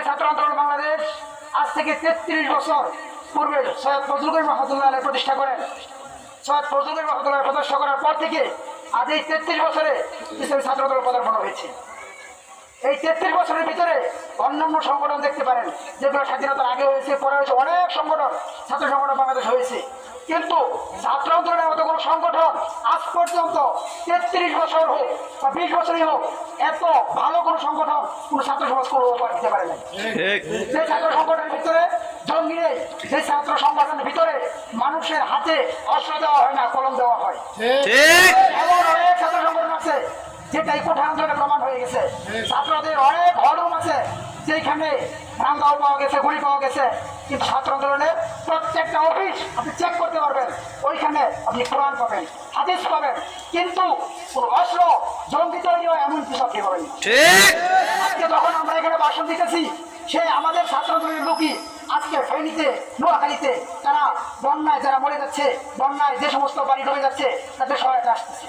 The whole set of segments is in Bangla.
ইসলামী ছাত্র আন্দোলন বাংলাদেশ আজ থেকে তেত্রিশ বছর পূর্বে সৈয়দ ফজলুল করিম রহমতুল্লাহ প্রতিষ্ঠা করেন। সৈয়দ ফজলুল করিম রহমতুল্লাহ প্রতিষ্ঠা করার পর থেকে আজ এই তেত্রিশ বছরে ইসলামী ছাত্র আন্দোলন পদার্পণ হয়েছে। এই তেত্রিশ বছরের ভিতরে অন্যান্য সংগঠন দেখতে পারেন যেগুলো স্বাধীনতার আগে হয়েছে পরে হয়েছে অনেক সংগঠন ছাত্র সংগঠন বাংলাদেশ হয়েছে। কিন্তু ছাত্র আন্দোলনের মতো কোনো সংগঠন আজ পর্যন্ত তেত্রিশ বছর হোক বা বিশ বছরই হোক এত ভালো কোনো সংগঠন কোনো ছাত্র সমাজ কোনো উপহার দিতে পারে না যে ছাত্র সংগঠনের ভিতরে জঙ্গি নেই যে ছাত্র সংগঠনের ভিতরে মানুষের হাতে অস্ত্র দেওয়া হয় না কলম দেওয়া হয়। যেটা কোঠা আন্দোলনে প্রমাণ হয়ে গেছে। ছাত্রদের অনেক হলরুম আছে যেখানে ভাঙ্গাও পাওয়া গেছে গুলি পাওয়া গেছে কিন্তু ছাত্র আন্দোলনের প্রত্যেকটা অফিস আপনি চেক করতে পারবেন ওইখানে আপনি কোরআন পাবেন হাদিস পাবেন কিন্তু কোনো অস্ত্র জঙ্গি তৈরি হয় এমন কিছু আপনি পাবেন আজকে যখন আমরা এখানে ভাষণ দিতেছি সে আমাদের ছাত্রদের লোকই আজকে ফেনীতে নোয়াখালীতে তারা বন্যায় যারা মরে যাচ্ছে বন্যায় যে সমস্ত বাড়ি ডুবে যাচ্ছে তাদের সহায়তা আসতেছে।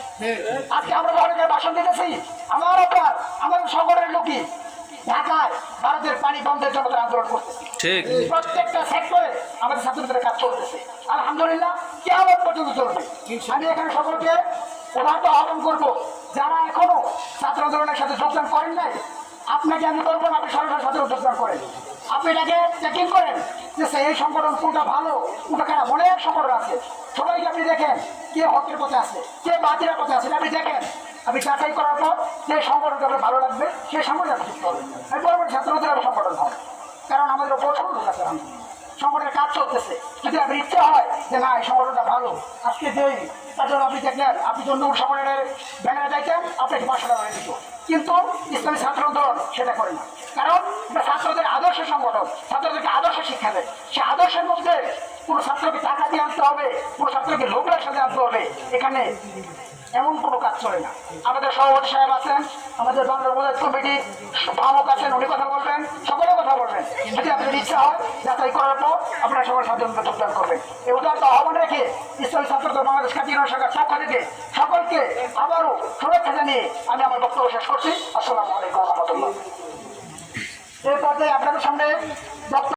আজকে আমরা অনেকের ভাষণ দিতেছি আমার আপনার আমাদের সকলের লোকই ঢাকায় ভারতের পানি বন্ধের জন্য তারা আন্দোলন করতেছে। ঠিক। প্রত্যেকটা সেক্টরে আমাদের ছাত্রদের কাজ চলতেছে। আলহামদুলিল্লাহ কেমন পর্যন্ত চলবে। আমি এখানে সকলকে ওনাকে আহ্বান করব যারা এখনও ছাত্র আন্দোলনের সাথে যোগদান করেন নাই আপনাকে আমি বলব না, আপনি সরাসরি সাথে যোগদান করেন। আপনি এটাকে চেকিং করেন যে সে এই সংগঠন কোনটা ভালো, কোনটা খারাপ। অনেক সংগঠন আছে। সবাইকে আপনি দেখেন কে হকের পথে আছে, কে বাতিলের পথে আছে। আপনি দেখেন, আপনি যাচাই করার পর যে সংগঠনটা আপনার ভালো লাগবে, সেই সংগঠন আপনি যুক্ত হবেন আমি বলব ছাত্রদের সংগঠন হয় কারণ আমাদের ওপর সংগঠন আছে। সংগঠনের কাজ চলতেছে। যদি আপনার ইচ্ছা হয় যে সংগঠনটা ভালো। আজকে তার আপনি দেখলেন, আপনি কিন্তু সেটা করে না। কারণ ছাত্রদের আদর্শ সংগঠন, ছাত্রদেরকে আদর্শ শিক্ষা দেয়। সে আদর্শের মধ্যে কোনো ছাত্রকে টাকা দিয়ে আনতে হবে কোনো ছাত্রকে লোকের সাথে আনতে হবে। এখানে এমন কোনো কাজ চলে না। আমাদের সভাপতি সাহেব আছেন, আমাদের বাংলা বোধ কমিটি ভাবক আছেন, উনি কথা বলবেন, সকলে কথা বলবেন। যদি আপনাদের ইচ্ছা হয়, যাচাই করার পর আপনারা সবার সাধারণত যোগদান করবেন। এই উদাহরণ আহ্বান রেখে ইসলামী ছাত্রদের বাংলাদেশ কাটিয়ে শাখার পক্ষ থেকে সকলকে আবারও শুভেচ্ছা জানিয়ে আমি আমার বক্তব্য শেষ করছি। আসসালামু আলাইকুম রহমতুল্লাহ। এই পর্যায়ে আপনাদের সামনে বক্তব্য